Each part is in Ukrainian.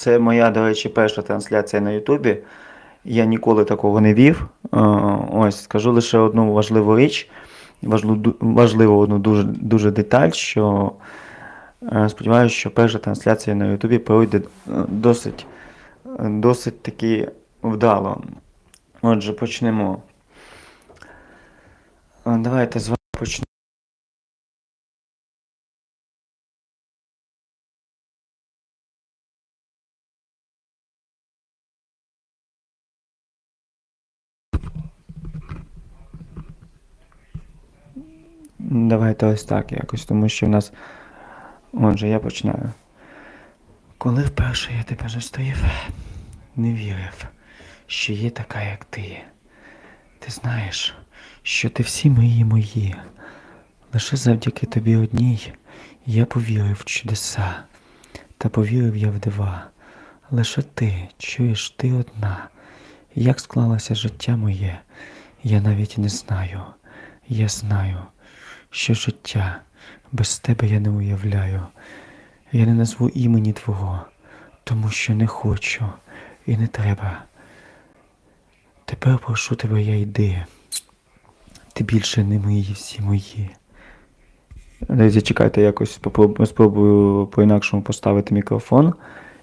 Це моя, до речі, перша трансляція на Ютубі. Я ніколи такого не вів. Е, Ось скажу лише одну важливу річ, важливу, одну дуже, дуже деталь, що е, сподіваюся, що перша трансляція на Ютубі пройде е, досить, досить таки вдало. Отже, почнемо. Давайте з вами почнемо. Давайте ось так якось, тому що в нас. Отже, я починаю. Коли вперше я тебе зустрів, не вірив, що є така, як ти. Ти знаєш, що ти всі мої мої. Лише завдяки тобі одній я повірив в чудеса, та повірив я в дива. Лише ти, чуєш, ти одна. Як склалося життя моє, я навіть не знаю. Я знаю, що життя без тебе я не уявляю. Я не назву імені Твого, тому що не хочу і не треба. Тепер прошу тебе, я йди. Ти більше не мої, всі мої. Друзі, чекайте, якось спробую по-інакшому поставити мікрофон.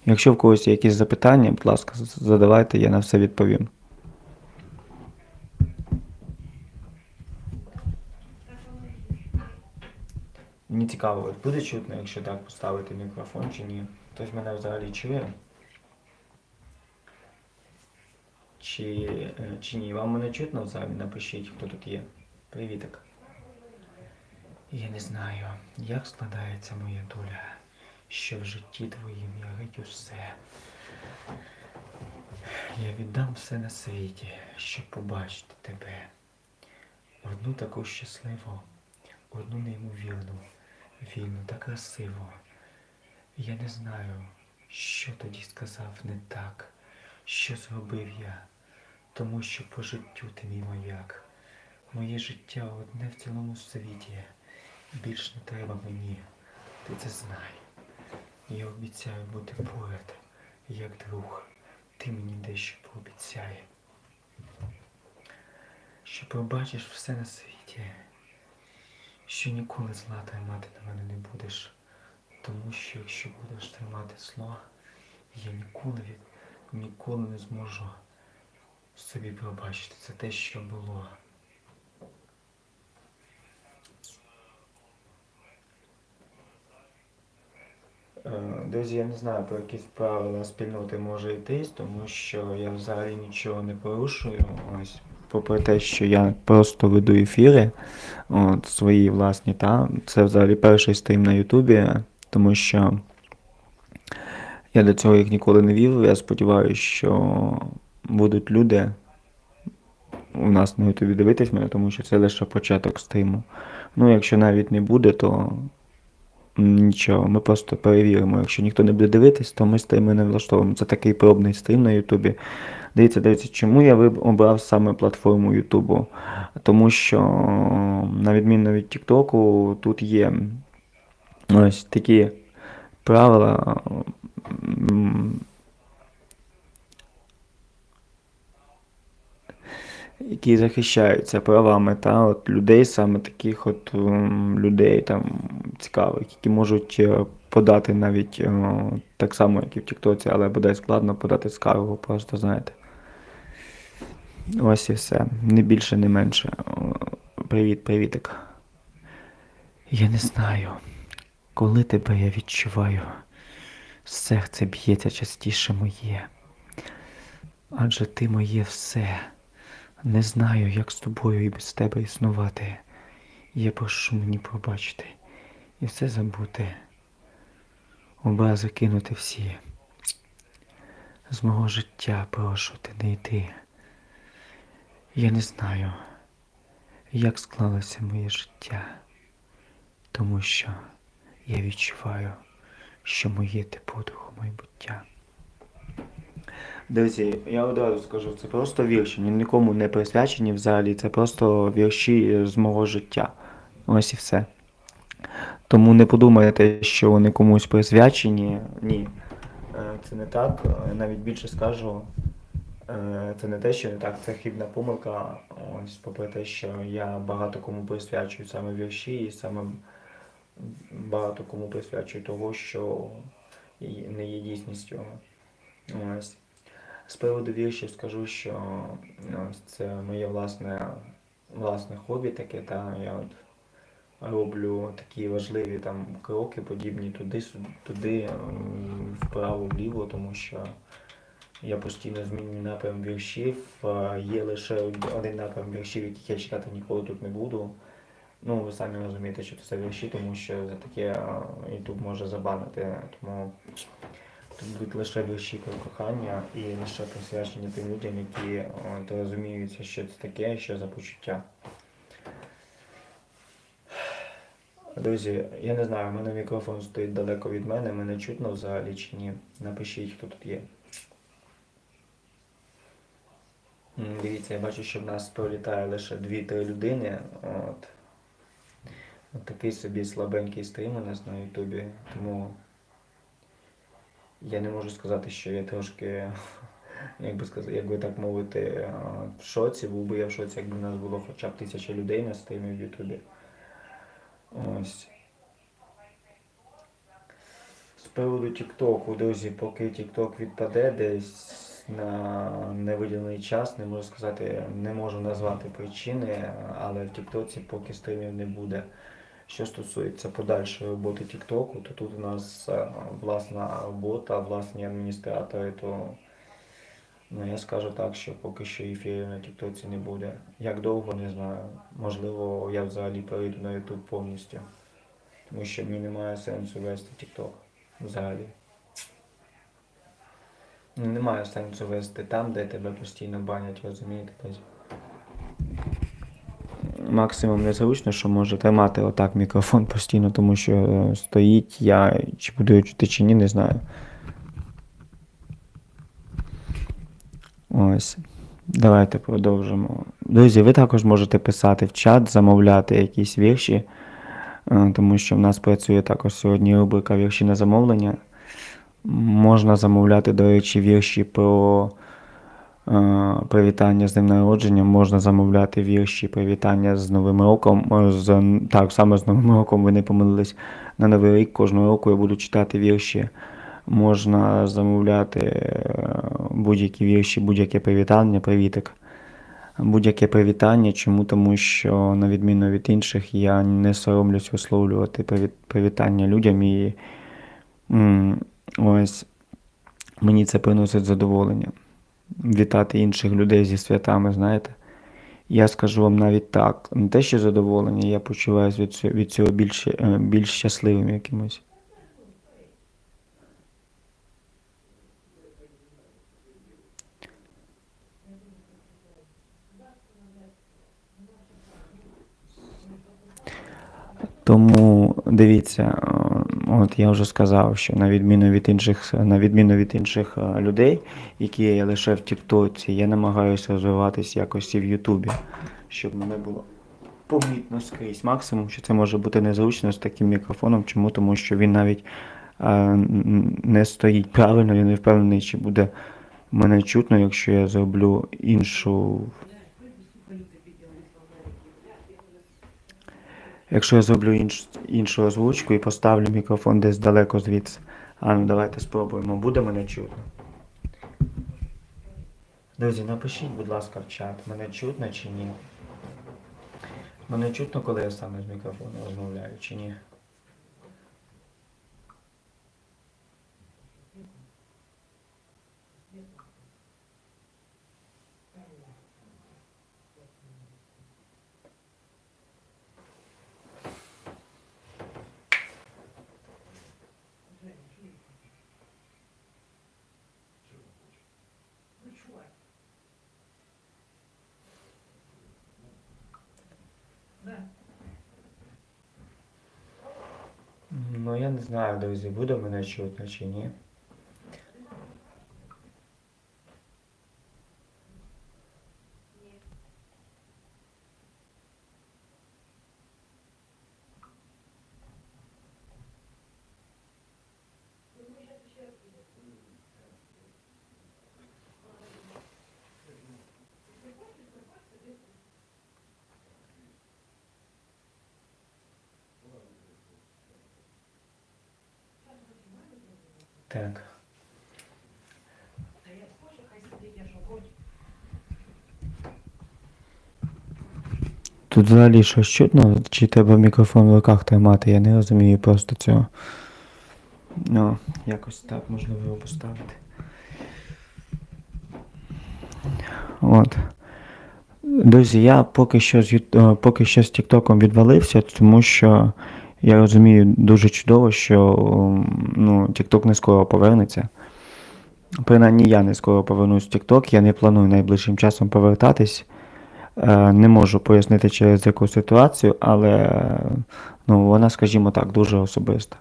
Якщо в когось є якісь запитання, будь ласка, задавайте, я на все відповім. Мені цікаво, от буде чутно, якщо так поставити мікрофон чи ні. Хтось мене взагалі чує? Чи, е, чи ні? Вам мене чутно взагалі? Напишіть, хто тут є. Привітик. Я не знаю, як складається моя доля, що в житті твоїм я геть усе. Я віддам все на світі, щоб побачити тебе. Одну таку щасливу, одну неймовірну, вільну та красиву. Я не знаю, що тоді сказав не так, що зробив я, тому що по життю ти мій маяк. Моє життя одне в цілому світі. Більш не треба мені, ти це знай. Я обіцяю бути поряд, як друг. Ти мені дещо пообіцяй. Що побачиш все на світі, що ніколи зла тримати на мене не будеш. Тому що якщо будеш тримати зло, я ніколи ніколи не зможу собі пробачити це те, що було. Е, Друзі, я не знаю, про якісь правила спільноти може йтись, тому що я взагалі нічого не порушую. Ось, попри те, що я просто веду ефіри, от, свої власні, та це взагалі перший стрім на Ютубі, тому що я до цього їх ніколи не вів. Я сподіваюся, що будуть люди у нас на Ютубі дивитись мене, тому що це лише початок стріму. Ну, якщо навіть не буде, то Нічого, ми просто перевіримо. Якщо ніхто не буде дивитись, то ми стріми не влаштовуємо. Це такий пробний стрім на Ютубі. Дивіться, дивіться, чому я обрав саме платформу Ютубу? Тому що, на відміну від Тіктоку, тут є ось такі правила. Які захищаються правами та от людей, саме таких от ем, людей там цікавих, які можуть е, подати навіть е, так само, як і в Тіктоці, але бодай складно подати скаргу, просто знаєте. Ось і все. Не більше, не менше. Привіт, привітик. Я не знаю, коли тебе я відчуваю, серце б'ється частіше моє. Адже ти моє все. Не знаю, як з тобою і без тебе існувати. Я прошу мені пробачити і все забути. Образи кинути всі. З мого життя прошу ти не йти. Я не знаю, як склалося моє життя, тому що я відчуваю, що моє ти подругу майбуття. Друзі, я одразу скажу, це просто вірші, ні- нікому не присвячені взагалі, це просто вірші з мого життя. Ось і все. Тому не подумайте, що вони комусь присвячені. Ні. Е, це не так. Е, Навіть більше скажу. Е, Це не те, що не так, це хибна помилка. Ось попри те, що я багато кому присвячую саме вірші, і саме багато кому присвячую того, що не є дійсністю. Ось. З приводу віршів скажу, що ось це моє власне, власне хобі таке, та я от роблю такі важливі там кроки, подібні туди, туди, ем, вправо, вліво, тому що я постійно змінюю напрям віршів. Е, Є лише один напрям віршів, яких я читати ніколи тут не буду. Ну, ви самі розумієте, що це вірші, тому що за таке е, YouTube може забанити. Тому тут будуть лише вірші про кохання і лише присвячені тим людям, які е, от, розуміються, що це таке, що за почуття. Друзі, я не знаю, у мене мікрофон стоїть далеко від мене, мене чутно взагалі чи ні. Напишіть, хто тут є. Дивіться, я бачу, що в нас пролітає лише 2-3 людини. От. От такий собі слабенький стрім у нас на Ютубі, тому я не можу сказати, що я трошки, як би сказати, як би так мовити, е, в шоці. Був би я в шоці, якби в нас було хоча б тисяча людей на стрімі в Ютубі. Ось. З приводу Тіктоку, друзі, поки Тікток відпаде десь на невиділений час, не можу сказати, не можу назвати причини, але в Тіктоці поки стрімів не буде. Що стосується подальшої роботи Тіктоку, то тут у нас е, власна робота, власні адміністратори, то ну, я скажу так, що поки що ефірів на Тіктоці не буде. Як довго, не знаю. Можливо, я взагалі перейду на Ютуб повністю. Тому що мені немає сенсу вести Тікток взагалі. Немає сенсу вести там, де тебе постійно банять, розумієте? Максимум незручно, що може тримати отак мікрофон постійно, тому що е, стоїть я, чи буду чути чи ні, не знаю. Ось. Давайте продовжимо. Друзі, ви також можете писати в чат, замовляти якісь вірші, е, тому що в нас працює також сьогодні рубрика вірші на замовлення. Можна замовляти, до речі, вірші про привітання з днем народження, можна замовляти вірші привітання з Новим роком. Е, З, так, саме з Новим роком ви не помилились. На Новий рік кожного року я буду читати вірші. Можна замовляти е, будь-які вірші, будь-яке привітання, привітик. Будь-яке привітання. Чому? Тому що, на відміну від інших, я не соромлюсь висловлювати привітання людям і ось мені це приносить задоволення. Вітати інших людей зі святами, знаєте. Я скажу вам навіть так, не те, що задоволення, я почуваюся від цього, більш, е, більш щасливим якимось. Тому дивіться, е, от я вже сказав, що на відміну від інших, на відміну від інших е, людей, які є лише в Тіктоці, я намагаюся розвиватись якось і в Ютубі, щоб мене було помітно скрізь. Максимум, що це може бути незручно з таким мікрофоном. Чому? Тому що він навіть е, не стоїть правильно, я не впевнений, чи буде мене чутно, якщо я зроблю іншу Якщо я зроблю інш, іншу озвучку і поставлю мікрофон десь далеко звідси. А ну давайте спробуємо. Буде мене чутно? Друзі, напишіть, будь ласка, в чат, мене чутно чи ні? Мене чутно, коли я саме з мікрофону розмовляю, чи ні? Ну я не знаю, друзі, буде мене чутно чи ні. Так. Тут взагалі щось чутно, чи треба мікрофон в руках тримати, я не розумію просто цього. Ну, якось так можливо його поставити. От. Друзі, я поки що з, е, поки що з Тіктоком відвалився, тому що я розумію дуже чудово, що ну, Тікток не скоро повернеться. Принаймні я не скоро повернусь в TikTok, я не планую найближчим часом повертатись. Е, Не можу пояснити через яку ситуацію, але ну, вона, скажімо так, дуже особиста.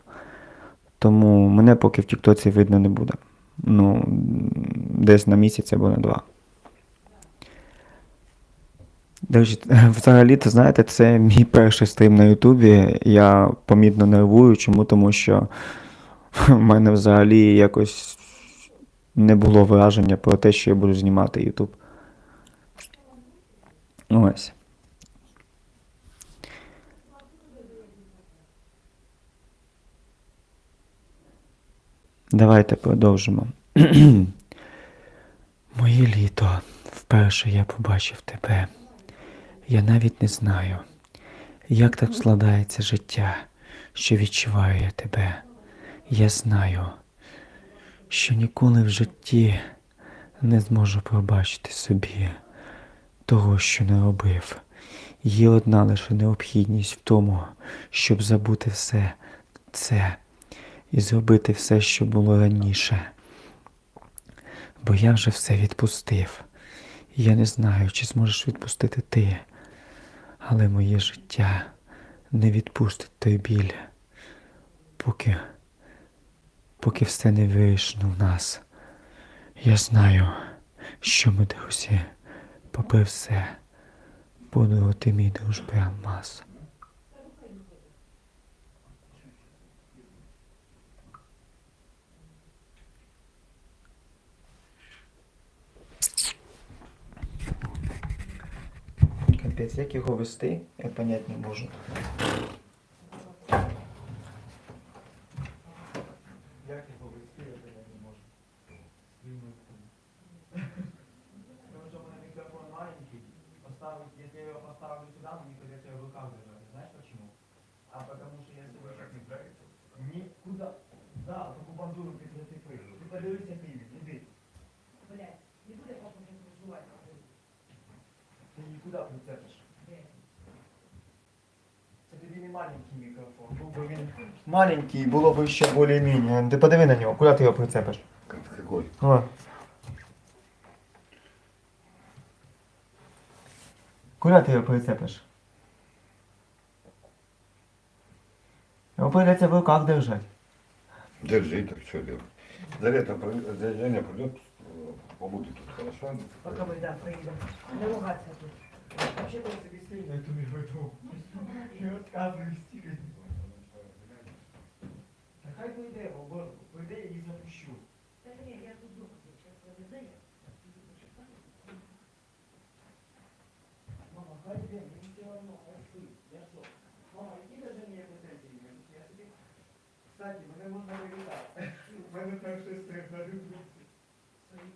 Тому мене поки в Тіктоці видно не буде. Ну, десь на місяць або на два. Взагалі, то знаєте, це мій перший стрім на Ютубі. Я помітно нервую. Чому? Тому що в мене взагалі якось не було враження про те, що я буду знімати Ютуб. Ось. Давайте продовжимо. Моє літо. Вперше я побачив тебе. Я навіть не знаю, як так складається життя, що відчуваю я тебе. Я знаю, що ніколи в житті не зможу пробачити собі того, що не робив. Є одна лише необхідність в тому, щоб забути все це і зробити все, що було раніше. Бо я вже все відпустив. Я не знаю, чи зможеш відпустити ти, але моє життя не відпустить той біль, поки, поки все не вирішено в нас. Я знаю, що ми, друзі, попри все, будувати ти мій дружби алмаз. Капець, як його вести, я понять не можу. Нікуди прицепиш. Це тобі не маленький мікрофон. Був би він маленький, було б ще більш-менш. Ти подиви на нього, куди ти його прицепиш? Как- Какой? О. Куди ти його прицепиш? Його прийдеться в руках держати. Держи, так что делать? За лето, при- за Женя придет, побудет тут, хорошо? Поки ми да, приїдемо. Не ругатися тут. Вообще просто то собі сильно я тобі веду. Не розказуй стільки. Та хай прийде, бо прийде я її запущу. Та ні, я тут дома, зараз повезе я. Мама, хай йде, мені все одно, хай спить. Я що? Мама, які даже мені претензії? Я собі... Кстати, мене можна вилітати. У мене перший стрим на любі.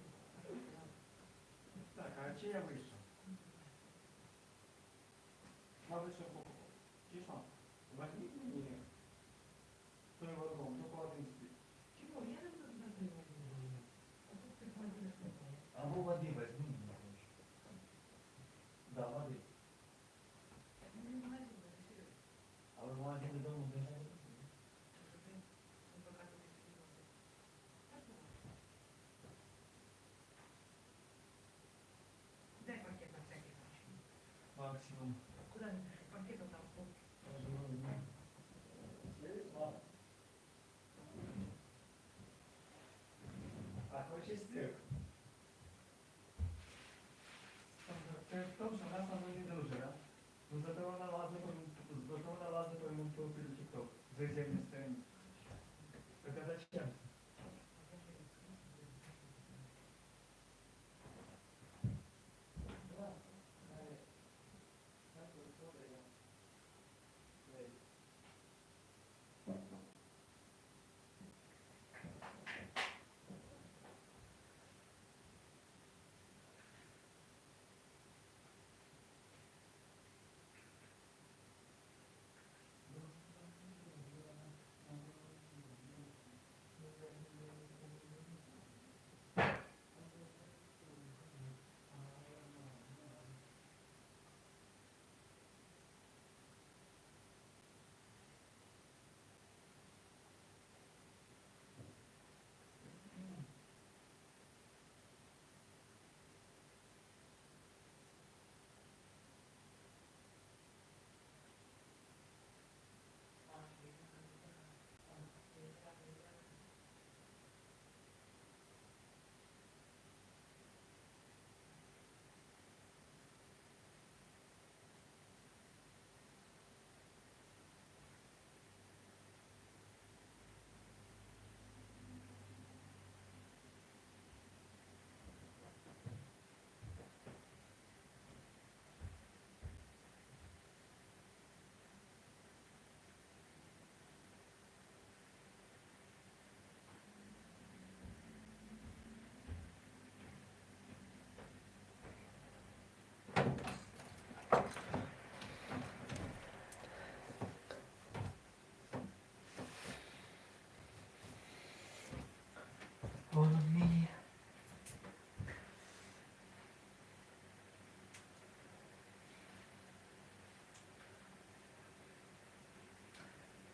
Так, а чи я вийшов? Що покупав. Чи що? Возьміть мені тільки один спить. Чого? Я не буду знати. А тут ти не знає. Або води возьми. Да, води. А ви магазин додому держали? Поки ти не серйозно. Так. Дай пакет на всякий случай. Максимум. and when people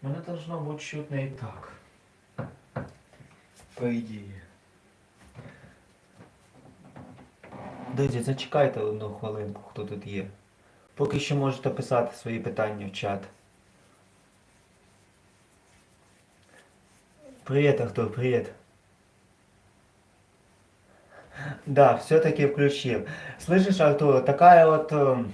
Мене должно бути чутно і так. По ідеї. Друзі, зачекайте одну хвилинку, хто тут є. Поки що можете писати свої питання в чат. Привет, Артур, привет. Да, все-таки включил. Слышишь, Артур, такая вот э,